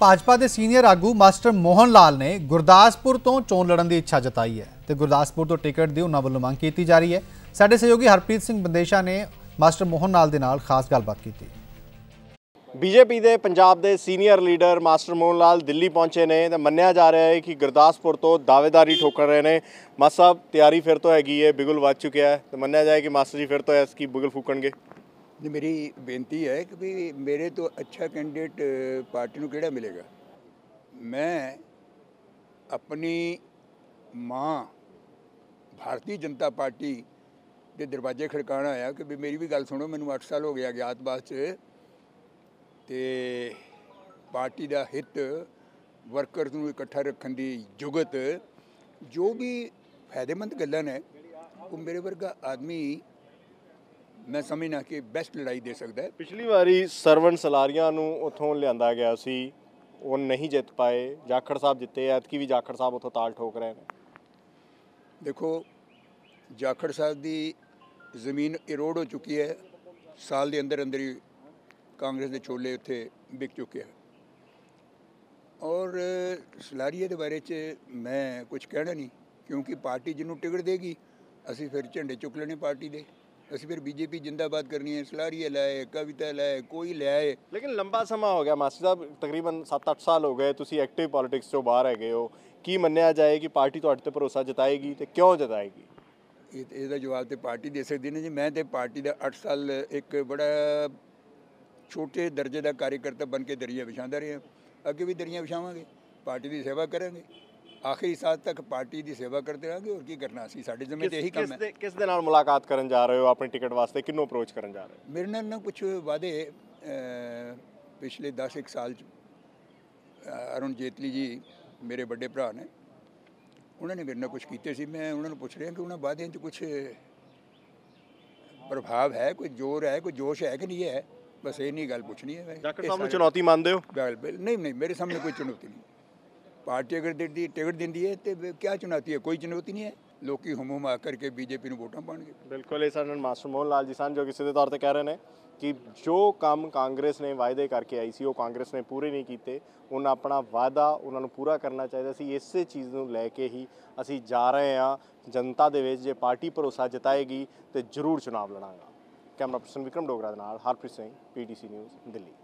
ਭਾਜਪਾ ਦੇ ਸੀਨੀਅਰ ਆਗੂ ਮਾਸਟਰ ਮੋਹਨ ਲਾਲ ਨੇ ਗੁਰਦਾਸਪੁਰ ਤੋਂ ਚੋਣ ਲੜਨ ਦੀ ਇੱਛਾ ਜਤਾਈ ਹੈ ਤੇ ਗੁਰਦਾਸਪੁਰ ਤੋਂ ਟਿਕਟ ਦੀ ਉਹਨਾਂ ਵੱਲੋਂ ਮੰਗ ਕੀਤੀ ਜਾ ਰਹੀ ਹੈ। ਸਾਡੇ ਸਹਿਯੋਗੀ ਹਰਪ੍ਰੀਤ ਸਿੰਘ ਬੰਦੇਸ਼ਾ ਨੇ ਮਾਸਟਰ ਮੋਹਨ ਲਾਲ ਦੇ ਨਾਲ ਖਾਸ ਗੱਲਬਾਤ ਕੀਤੀ। ਬੀਜੇਪੀ ਦੇ ਪੰਜਾਬ ਦੇ senior leader master Mohan Lal Delhi ਪਹੁੰਚੇ ਨੇ ਤੇ ਮੰਨਿਆ ਜਾ ਰਿਹਾ ਹੈ ਕਿ ਗੁਰਦਾਸਪੁਰ ਤੋਂ ਦਾਅਵੇਦਾਰੀ ਠੋਕਰ ਰਹੇ ਨੇ। ਮਾਸਟਰ ਸਾਹਿਬ, ਤਿਆਰੀ ਫਿਰ ਤੋਂ ਹੈਗੀ ਹੈ, ਬਿਗੁਲ ਵੱਜ ਚੁੱਕਿਆ ਹੈ ਤੇ ਮੰਨਿਆ ਜਾਏ ਕਿ ਮਾਸਟਰ ਜੀ ਫਿਰ ਤੋਂ ਇਸ ਕੀ ਬਿਗੁਲ ਫੂਕਣਗੇ? ਜੀ ਮੇਰੀ ਬੇਨਤੀ ਹੈ ਕਿ ਵੀ ਮੇਰੇ ਤੋਂ ਅੱਛਾ ਕੈਂਡੀਡੇਟ ਪਾਰਟੀ ਨੂੰ ਕਿਹੜਾ ਮਿਲੇਗਾ? ਮੈਂ ਆਪਣੀ ਮਾਂ ਭਾਰਤੀ ਜਨਤਾ ਪਾਰਟੀ ਦੇ ਦਰਵਾਜ਼ੇ ਖੜਕਾਉਣ ਆਇਆ ਕਿ ਵੀ ਮੇਰੀ ਵੀ ਗੱਲ ਸੁਣੋ, ਮੈਨੂੰ 8 ਸਾਲ ਹੋ ਗਿਆ ਅਗਿਆਤਵਾਸ 'ਚ ਤੇ ਪਾਰਟੀ ਦਾ ਹਿੱਤ ਵਰਕਰਸ ਨੂੰ ਇਕੱਠਾ ਰੱਖਣ ਦੀ ਜੁਗਤ, ਜੋ ਵੀ ਫਾਇਦੇਮੰਦ ਗੱਲਾਂ ਨੇ, ਉਹ ਮੇਰੇ ਵਰਗਾ ਆਦਮੀ ਮੈਂ ਸਮਝਣਾ ਕਿ ਬੈਸਟ ਲੜਾਈ ਦੇ ਸਕਦਾ ਹੈ। ਪਿਛਲੀ ਵਾਰੀ ਸਰਵਣ ਸਲਾਰੀਆਂ ਨੂੰ ਉਥੋਂ ਲਿਆਂਦਾ ਗਿਆ ਸੀ ਉਹ ਨਹੀਂ ਜਿੱਤ ਪਾਏ। ਜਾਖੜ ਸਾਹਿਬ ਜਿੱਤੇ ਐਤਕੀ ਵੀ ਜਾਖੜ ਸਾਹਿਬ ਉਥੋਂ ਤਾਲ ਠੋਕ ਰਹੇ ਨੇ। ਦੇਖੋ ਜਾਖੜ ਸਾਹਿਬ ਦੀ ਜ਼ਮੀਨ ਇਰੋਡ ਹੋ ਚੁੱਕੀ ਹੈ। ਸਾਲ ਦੇ ਅੰਦਰ ਅੰਦਰ ਹੀ ਕਾਂਗਰਸ ਦੇ ਛੋਲੇ ਉੱਥੇ ਵਿਕ ਚੁੱਕੇ ਹਨ। ਔਰ ਸਲਾਰੀਏ ਦੇ ਬਾਰੇ 'ਚ ਮੈਂ ਕੁਝ ਕਹਿਣਾ ਨਹੀਂ ਕਿਉਂਕਿ ਪਾਰਟੀ ਜਿਹਨੂੰ ਟਿਕਟ ਦੇਗੀ ਅਸੀਂ ਫਿਰ ਝੰਡੇ ਚੁੱਕ ਲੈਣੇ ਪਾਰਟੀ ਦੇ। ਅਸੀਂ ਫਿਰ ਬੀਜੇਪੀ ਜਿੰਦਾਬਾਦ ਕਰਨੀ ਹੈ ਸਲਾਰੀਏ ਲਾਏ ਕਵਿਤਾ ਲਾਏ ਕੋਈ ਲਿਆਏ ਲੇਕਿਨ ਲੰਬਾ ਸਮਾਂ ਹੋ ਗਿਆ ਮਾਸਟਰ ਸਾਹਿਬ ਤਕਰੀਬਨ 7-8 ਸਾਲ ਹੋ ਗਏ ਤੁਸੀਂ ਐਕਟਿਵ ਪੋਲਿਟਿਕਸ ਤੋਂ ਬਾਹਰ ਹੈਗੇ ਹੋ। ਕੀ ਮੰਨਿਆ ਜਾਏ ਕਿ ਪਾਰਟੀ ਤੁਹਾਡੇ ਤੇ ਭਰੋਸਾ ਜਤਾਏਗੀ ਤੇ ਕਿਉਂ ਜਤਾਏਗੀ? ਇਹ ਇਹਦਾ ਜਵਾਬ ਤੇ ਪਾਰਟੀ ਦੇ ਸਕਦੀ ਨੇ ਜੀ। ਮੈਂ ਤੇ ਪਾਰਟੀ ਦਾ 8 ਸਾਲ ਇੱਕ ਬੜਾ ਛੋਟੇ ਦਰਜੇ ਦਾ ਕਾਰਜਕਰਤਾ ਬਣ ਕੇ ਦਰੀਆਂ ਵਿਛਾਉਂਦਾ ਰਿਹਾ। ਅੱਗੇ ਵੀ ਦਰੀਆਂ ਵਿਛਾਵਾਂਗੇ ਪਾਰਟੀ ਦੀ ਸੇਵਾ ਕਰਾਂਗੇ। ਆਖਰੀ ਸਾਹ ਤੱਕ ਪਾਰਟੀ ਦੀ ਸੇਵਾ ਕਰਦੇ ਰਹਾਂਗੇ ਹੋਰ ਕੀ ਕਰਨਾ? ਅਸੀਂ ਸਾਡੇ ਜ਼ਿੰਮੇ ਤੇ ਇਹੀ ਕੰਮ ਹੈ। ਕਿਸ ਦੇ ਨਾਲ ਮੁਲਾਕਾਤ ਕਰਨ ਜਾ ਰਹੇ ਹੋ? ਆਪਣੀ ਟਿਕਟ ਵਾਸਤੇ ਕਿਹਨੂੰ ਅਪਰੋਚ ਕਰਨ ਜਾ ਰਹੇ ਹੋ? ਮੇਰੇ ਨਾਲ ਨਾ ਕੁਝ ਵਾਅਦੇ ਪਿਛਲੇ 10 ਇੱਕ ਸਾਲ ਚ ਅਰੁਣ ਜੇਤਲੀ ਜੀ ਮੇਰੇ ਵੱਡੇ ਭਰਾ ਨੇ। ਉਹਨਾਂ ਨੇ ਮੇਰੇ ਨਾਲ ਕੁਝ ਕੀਤੇ ਸੀ। ਮੈਂ ਉਹਨਾਂ ਨੂੰ ਪੁੱਛ ਰਿਹਾ ਕਿ ਉਹਨਾਂ ਵਾਅਦਿਆਂ 'ਚ ਕੁਝ ਪ੍ਰਭਾਵ ਹੈ ਕੋਈ ਜ਼ੋਰ ਹੈ ਕੋਈ ਜੋਸ਼ ਹੈ ਕਿ ਨਹੀਂ ਹੈ? ਬਸ ਇਹ ਨਹੀਂ ਗੱਲ ਪੁੱਛਣੀ ਹੈ। ਇਹ ਸਾਹਿਬ ਨੂੰ ਚੁਣੌਤੀ ਮੰਨਦੇ ਹੋ? ਨਹੀਂ ਨਹੀਂ ਮੇਰੇ ਸਾਹਮਣੇ ਕੋਈ ਚੁਣੌਤੀ ਨਹੀਂ। ਪਾਰਟੀ ਅਗਰ ਦਿੰਦੀ, ਟਿਕਟ ਦਿੰਦੀ ਹੈ ਤੇ ਕੀ ਚੁਣੌਤੀ ਹੈ? ਕੋਈ ਚੁਣੌਤੀ ਨਹੀਂ ਹੈ। ਲੋਕੀ ਹੁਮ ਹੁਮ ਆ ਕਰਕੇ ਬੀਜੇਪੀ ਨੂੰ ਵੋਟਾਂ ਪਾਉਣਗੇ। ਬਿਲਕੁਲ, ਇਹ ਸਾਡੇ ਮਾਸਟਰ ਮੋਹਨ ਲਾਲ ਜੀ ਸਨ, ਜੋ ਕਿ ਸਿੱਧੇ ਤੌਰ ਤੇ ਕਹਿ ਰਹੇ ਨੇ ਕਿ ਜੋ ਕੰਮ ਕਾਂਗਰਸ ਨੇ ਵਾਅਦੇ ਕਰਕੇ ਆਈ ਸੀ, ਉਹ ਕਾਂਗਰਸ ਨੇ ਪੂਰੇ ਨਹੀਂ ਕੀਤੇ। ਉਹਨਾਂ ਆਪਣਾ ਵਾਅਦਾ ਉਹਨਾਂ ਨੂੰ ਪੂਰਾ ਕਰਨਾ ਚਾਹੀਦਾ ਸੀ। ਇਸੇ ਚੀਜ਼ ਨੂੰ ਲੈ ਕੇ ਹੀ ਅਸੀਂ ਜਾ ਰਹੇ ਹਾਂ। ਜਨਤਾ ਦੇ ਵਿੱਚ ਜੇ ਪਾਰਟੀ ਭਰੋਸਾ ਜਤਾਏਗੀ ਤੇ ਜ਼ਰੂਰ ਚੁਣਾਵ ਲੜਾਂਗਾ। ਕੈਮਰਾ ਪਰਸਨ ਵਿਕਰਮ ਡੋਗਰਾ ਦੇ ਨਾਲ ਹਰਪ੍ਰੀਤ ਸਿੰਘ, ਪੀਟੀਸੀ ਨਿਊਜ਼, ਦਿੱਲੀ।